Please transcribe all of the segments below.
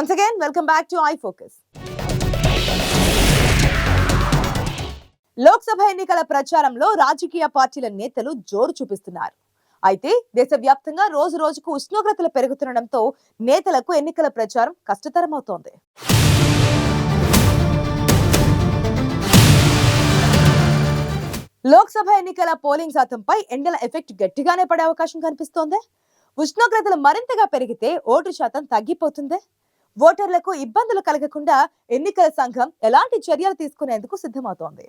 Once again welcome back to I focus Lok Sabha ఎన్నికల ప్రచారంలో రాజకీయ పార్టీల నేతలు జోరు చూపిస్తున్నారు. అయితే దేశవ్యాప్తంగా రోజు రోజుకు ఉష్ణోగ్రతలు పెరుగుతుండటంతో నేతలకు ఎన్నికల ప్రచారం కష్టతరమవుతోంది. లోక్సభ ఎన్నికల పోలింగ్ శాతంపై ఎండల ఎఫెక్ట్ గట్టిగానే పడే అవకాశం కనిపిస్తోంది. ఉష్ణోగ్రతలు మరింతగా పెరిగితే ఓటు శాతం తగ్గిపోతుంది? ఓటర్లకు ఇబ్బందులు కలగకుండా ఎన్నికల సంఘం ఎలాంటి చర్యలు తీసుకునేందుకు సిద్ధమవుతోంది?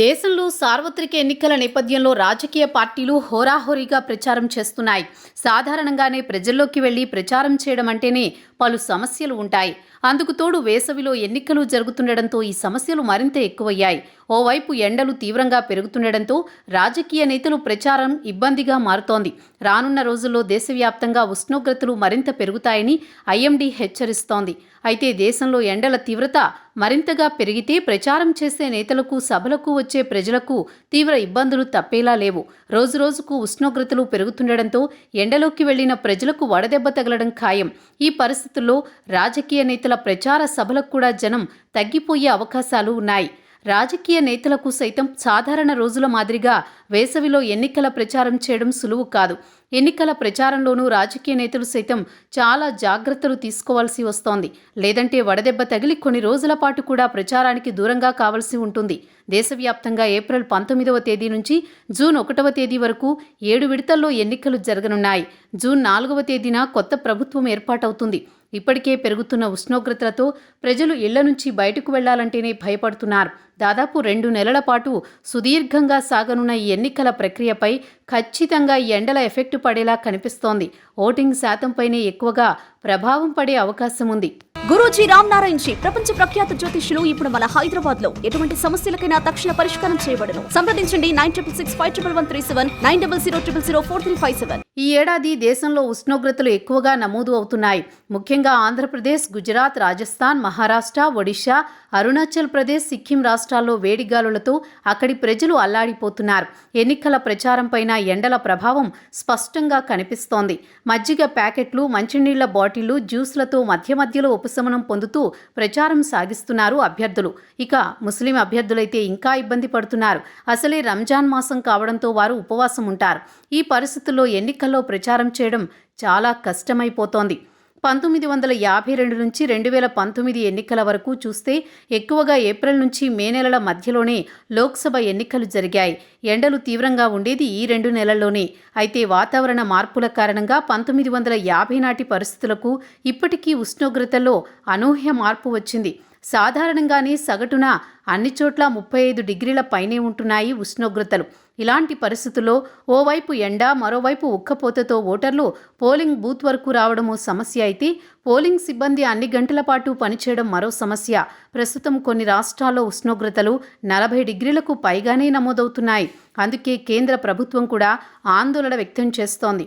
దేశంలో సార్వత్రిక ఎన్నికల నేపథ్యంలో రాజకీయ పార్టీలు హోరాహోరీగా ప్రచారం చేస్తున్నాయి. సాధారణంగానే ప్రజల్లోకి వెళ్ళి ప్రచారం చేయడం అంటేనే పలు సమస్యలు ఉంటాయి. అందుకు తోడు వేసవిలో ఎన్నికలు జరుగుతుండటంతో ఈ సమస్యలు మరింత ఎక్కువయ్యాయి. ఓవైపు ఎండలు తీవ్రంగా పెరుగుతుండటంతో రాజకీయ నేతలు ప్రచారం ఇబ్బందిగా మారుతోంది. రానున్న రోజుల్లో దేశవ్యాప్తంగా ఉష్ణోగ్రతలు మరింత పెరుగుతాయని ఐఎండీ హెచ్చరిస్తోంది. అయితే దేశంలో ఎండల తీవ్రత మరింతగా పెరిగితే ప్రచారం చేసే నేతలకు సభలకు వచ్చే ప్రజలకు తీవ్ర ఇబ్బందులు తప్పేలా లేవు. రోజురోజుకు ఉష్ణోగ్రతలు పెరుగుతుండటంతో ఎండలోకి వెళ్ళిన ప్రజలకు వడదెబ్బ తగలడం ఖాయం. ఈ పరిస్థితుల్లో రాజకీయ నేతలు ప్రచార సభలకు కూడా జనం తగ్గిపోయే అవకాశాలు ఉన్నాయి. రాజకీయ నేతలకు సైతం సాధారణ రోజుల మాదిరిగా వేసవిలో ఎన్నికల ప్రచారం చేయడం సులువు కాదు. ఎన్నికల ప్రచారంలోనూ రాజకీయ నేతలు సైతం చాలా జాగ్రత్తలు తీసుకోవాల్సి వస్తోంది. లేదంటే వడదెబ్బ తగిలి కొన్ని రోజుల పాటు కూడా ప్రచారానికి దూరంగా కావాల్సి ఉంటుంది. దేశవ్యాప్తంగా ఏప్రిల్ పంతొమ్మిదవ తేదీ నుంచి జూన్ ఒకటవ తేదీ వరకు ఏడు విడతల్లో ఎన్నికలు జరగనున్నాయి. జూన్ నాలుగవ తేదీన కొత్త ప్రభుత్వం ఏర్పాటవుతుంది. ఇప్పటికే పెరుగుతున్న ఉష్ణోగ్రతలతో ప్రజలు ఇళ్ళ నుంచి బయటకు వెళ్ళాలంటేనే భయపడుతున్నారు. దాదాపు రెండు నెలల పాటు సుదీర్ఘంగా సాగనున్న ఈ ఎన్నికల ప్రక్రియపై ఖచ్చితంగా ఎండల ఎఫెక్ట్ పడేలా కనిపిస్తోంది. ఓటింగ్ శాతంపైనే ఎక్కువగా ప్రభావం పడే అవకాశం ఉంది. గురూజీ రామ్ నారాయణ్ జీ ప్రపంచ ప్రఖ్యాత జ్యోతిష్యులు ఇప్పుడు మన హైదరాబాద్లో ఎటువంటి సమస్యలకైనా తక్షణ పరిష్కారం చేయబడను. సంప్రదించండి nine triple six five triple one three seven nine double zero triple zero four three five seven. ఈ ఏడాది దేశంలో ఉష్ణోగ్రతలు ఎక్కువగా నమోదు అవుతున్నాయి. ముఖ్యంగా ఆంధ్రప్రదేశ్ గుజరాత్ రాజస్థాన్ మహారాష్ట్ర ఒడిశా అరుణాచల్ ప్రదేశ్ సిక్కిం రాష్ట్రాల్లో వేడిగాలులతో అక్కడి ప్రజలు అల్లాడిపోతున్నారు. ఎన్నికల ప్రచారంపైన ఎండల ప్రభావం స్పష్టంగా కనిపిస్తోంది. మజ్జిగ ప్యాకెట్లు మంచినీళ్ళ బాటిళ్ళు జ్యూస్లతో మధ్య మధ్యలో ఉపశమనం పొందుతూ ప్రచారం సాగిస్తున్నారు అభ్యర్థులు. ఇక ముస్లిం అభ్యర్థులైతే ఇంకా ఇబ్బంది పడుతున్నారు. అసలే రంజాన్ మాసం కావడంతో వారు ఉపవాసం ఉంటారు ఈ పరిస్థితుల్లో ఎన్నికల్లో ప్రచారం చేయడం చాలా కష్టమైపోతోంది. పంతొమ్మిది వందల యాభై రెండు నుంచి రెండు వేల పంతొమ్మిది ఎన్నికల వరకు చూస్తే ఎక్కువగా ఏప్రిల్ నుంచి మే నెలల మధ్యలోనే లోక్సభ ఎన్నికలు జరిగాయి. ఎండలు తీవ్రంగా ఉండేది ఈ రెండు నెలల్లోనే. అయితే వాతావరణ మార్పుల కారణంగా పంతొమ్మిది వందల యాభై నాటి పరిస్థితులకు ఇప్పటికీ ఉష్ణోగ్రతల్లో అనూహ్య మార్పు వచ్చింది. సాధారణంగానే సగటున అన్ని చోట్ల ముప్పై ఐదు డిగ్రీల పైనే ఉంటున్నాయి ఉష్ణోగ్రతలు. ఇలాంటి పరిస్థితుల్లో ఓవైపు ఎండ మరోవైపు ఉక్కపోతతో ఓటర్లు పోలింగ్ బూత్ వరకు రావడము సమస్య అయితే పోలింగ్ సిబ్బంది అన్ని గంటల పాటు పనిచేయడం మరో సమస్య. ప్రస్తుతం కొన్ని రాష్ట్రాల్లో ఉష్ణోగ్రతలు నలభై డిగ్రీలకు పైగానే నమోదవుతున్నాయి. అందుకే కేంద్ర ప్రభుత్వం కూడా ఆందోళన వ్యక్తం చేస్తోంది.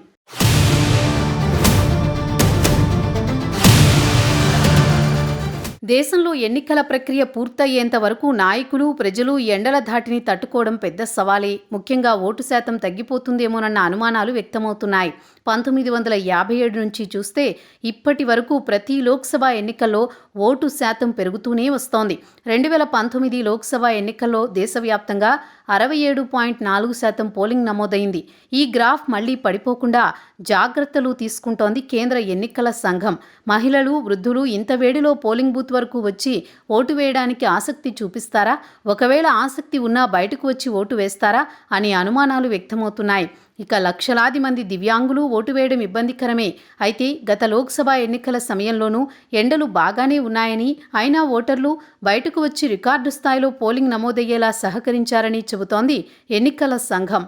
దేశంలో ఎన్నికల ప్రక్రియ పూర్తయ్యేంత వరకు నాయకులు ప్రజలు ఎండల ధాటిని తట్టుకోవడం పెద్ద సవాలే. ముఖ్యంగా ఓటు శాతం తగ్గిపోతుందేమోనన్న అనుమానాలు వ్యక్తమవుతున్నాయి. పంతొమ్మిది వందల యాభై ఏడు నుంచి చూస్తే ఇప్పటి వరకు ప్రతి లోక్సభ ఎన్నికల్లో ఓటు శాతం పెరుగుతూనే వస్తోంది. రెండు వేల పంతొమ్మిది లోక్సభ ఎన్నికల్లో దేశవ్యాప్తంగా అరవై ఏడు పాయింట్ నాలుగు శాతం పోలింగ్ నమోదైంది. ఈ గ్రాఫ్ మళ్ళీ పడిపోకుండా జాగ్రత్తలు తీసుకుంటోంది కేంద్ర ఎన్నికల సంఘం. మహిళలు వృద్ధులు ఇంత వేడిలో పోలింగ్ బూత్ వరకు వచ్చి ఓటు వేయడానికి ఆసక్తి చూపిస్తారా? ఒకవేళ ఆసక్తి ఉన్నా బయటకు వచ్చి ఓటు వేస్తారా? అనే అనుమానాలు వ్యక్తమవుతున్నాయి. ఇక లక్షలాది మంది దివ్యాంగులు ఓటు వేయడం ఇబ్బందికరమే. అయితే గత లోక్సభ ఎన్నికల సమయంలోనూ ఎండలు బాగానే ఉన్నాయని అయినా ఓటర్లు బయటకు వచ్చి రికార్డు స్థాయిలో పోలింగ్ నమోదయ్యేలా సహకరించారని చెబుతోంది ఎన్నికల సంఘం.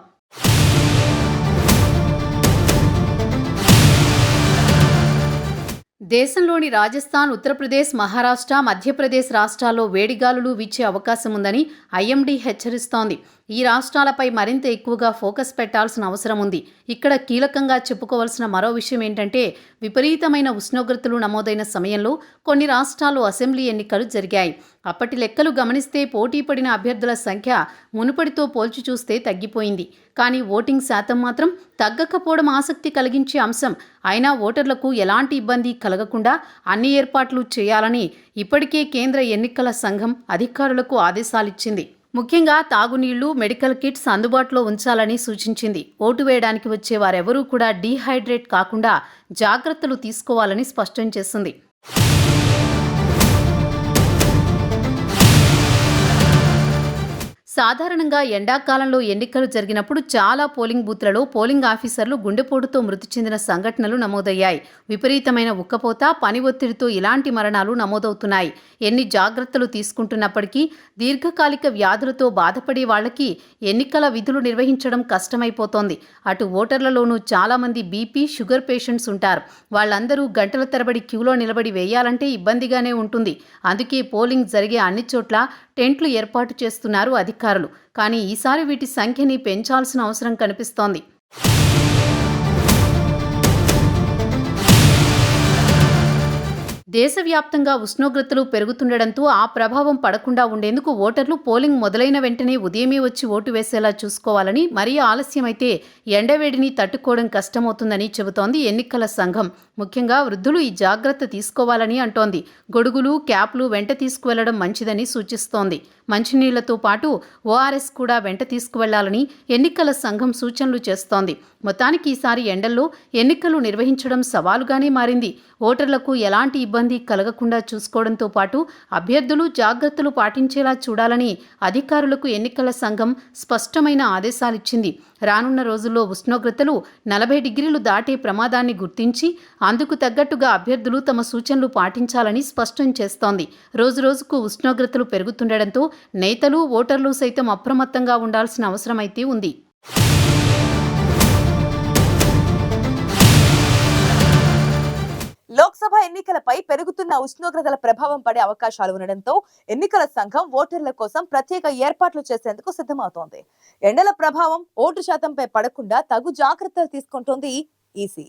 దేశంలోని రాజస్థాన్ ఉత్తరప్రదేశ్ మహారాష్ట్ర మధ్యప్రదేశ్ రాష్ట్రాల్లో వేడిగాలులు వీచే అవకాశం ఉందని ఐఎండీ హెచ్చరిస్తోంది. ఈ రాష్ట్రాలపై మరింత ఎక్కువగా ఫోకస్ పెట్టాల్సిన అవసరం ఉంది. ఇక్కడ కీలకంగా చెప్పుకోవాల్సిన మరో విషయం ఏంటంటే విపరీతమైన ఉష్ణోగ్రతలు నమోదైన సమయంలో కొన్ని రాష్ట్రాల్లో అసెంబ్లీ ఎన్నికలు జరిగాయి. అప్పటి లెక్కలు గమనిస్తే పోటీ పడిన అభ్యర్థుల సంఖ్య మునుపటితో పోల్చి చూస్తే తగ్గిపోయింది. కానీ ఓటింగ్ శాతం మాత్రం తగ్గకపోవడం ఆసక్తి కలిగించే అంశం అయినా ఓటర్లకు ఎలాంటి ఇబ్బంది కలగకుండా అన్ని ఏర్పాట్లు చేయాలని ఇప్పటికే కేంద్ర ఎన్నికల సంఘం అధికారులకు ఆదేశాలిచ్చింది. ముఖ్యంగా తాగునీళ్ళు మెడికల్ కిట్స్ అందుబాటులో ఉంచాలని సూచించింది. ఓటు వేయడానికి వచ్చే వారెవరూ కూడా డీహైడ్రేట్ కాకుండా జాగ్రత్తలు తీసుకోవాలని స్పష్టం చేసింది. సాధారణంగా ఎండాకాలంలో ఎన్నికలు జరిగినప్పుడు చాలా పోలింగ్ బూత్లలో పోలింగ్ ఆఫీసర్లు గుండెపోటుతో మృతి చెందిన సంఘటనలు నమోదయ్యాయి. విపరీతమైన ఉక్కపోత పని ఒత్తిడితో ఇలాంటి మరణాలు నమోదవుతున్నాయి. ఎన్ని జాగ్రత్తలు తీసుకుంటున్నప్పటికీ దీర్ఘకాలిక వ్యాధులతో బాధపడే వాళ్ళకి ఎన్నికల విధులు నిర్వహించడం కష్టమైపోతోంది. అటు ఓటర్లలోనూ చాలామంది బీపీ షుగర్ పేషెంట్స్ ఉంటారు. వాళ్ళందరూ గంటల తరబడి క్యూలో నిలబడి వేయాలంటే ఇబ్బందిగానే ఉంటుంది. అందుకే పోలింగ్ జరిగే అన్ని చోట్ల టెంట్లు ఏర్పాటు చేస్తున్నారు అధికారులు. కానీ ఈసారి వీటి సంఖ్యని పెంచాల్సిన అవసరం కనిపిస్తోంది. దేశవ్యాప్తంగా ఉష్ణోగ్రతలు పెరుగుతుండడంతో ఆ ప్రభావం పడకుండా ఉండేందుకు ఓటర్లు పోలింగ్ మొదలైన వెంటనే ఉదయమే వచ్చి ఓటు వేసేలా చూసుకోవాలని మరీ ఆలస్యమైతే ఎండవేడిని తట్టుకోవడం కష్టమవుతుందని చెబుతోంది ఎన్నికల సంఘం. ముఖ్యంగా వృద్ధులు ఈ జాగ్రత్త తీసుకోవాలని అంటోంది. గొడుగులు క్యాప్లు వెంట తీసుకువెళ్ళడం మంచిదని సూచిస్తోంది. మంచినీళ్ళతో పాటు ఓఆర్ఎస్ కూడా వెంట తీసుకువెళ్ళాలని ఎన్నికల సంఘం సూచనలు చేస్తోంది. మొత్తానికి ఈసారి ఎండల్లో ఎన్నికలు నిర్వహించడం సవాలుగానే మారింది. ఓటర్లకు ఎలాంటి ఇబ్బంది ఇబ్బంది కలగకుండా చూసుకోవడంతో పాటు అభ్యర్థులు జాగ్రత్తలు పాటించేలా చూడాలని అధికారులకు ఎన్నికల సంఘం స్పష్టమైన ఆదేశాలిచ్చింది. రానున్న రోజుల్లో ఉష్ణోగ్రతలు నలభై డిగ్రీలు దాటే ప్రమాదాన్ని గుర్తించి అందుకు తగ్గట్టుగా అభ్యర్థులు తమ సూచనలు పాటించాలని స్పష్టం చేస్తోంది. రోజురోజుకు ఉష్ణోగ్రతలు పెరుగుతుండటంతో నేతలు ఓటర్లు సైతం అప్రమత్తంగా ఉండాల్సిన అవసరమైతే ఉంది. లోక్సభ ఎన్నికలపై పెరుగుతున్న ఉష్ణోగ్రతల ప్రభావం పడే అవకాశాలు ఉండడంతో ఎన్నికల సంఘం ఓటర్ల కోసం ప్రత్యేక ఏర్పాట్లు చేసేందుకు సిద్ధమవుతోంది. ఎండల ప్రభావం ఓటు శాతంపై పడకుండా తగు జాగ్రత్తలు తీసుకుంటోంది ఈసీ.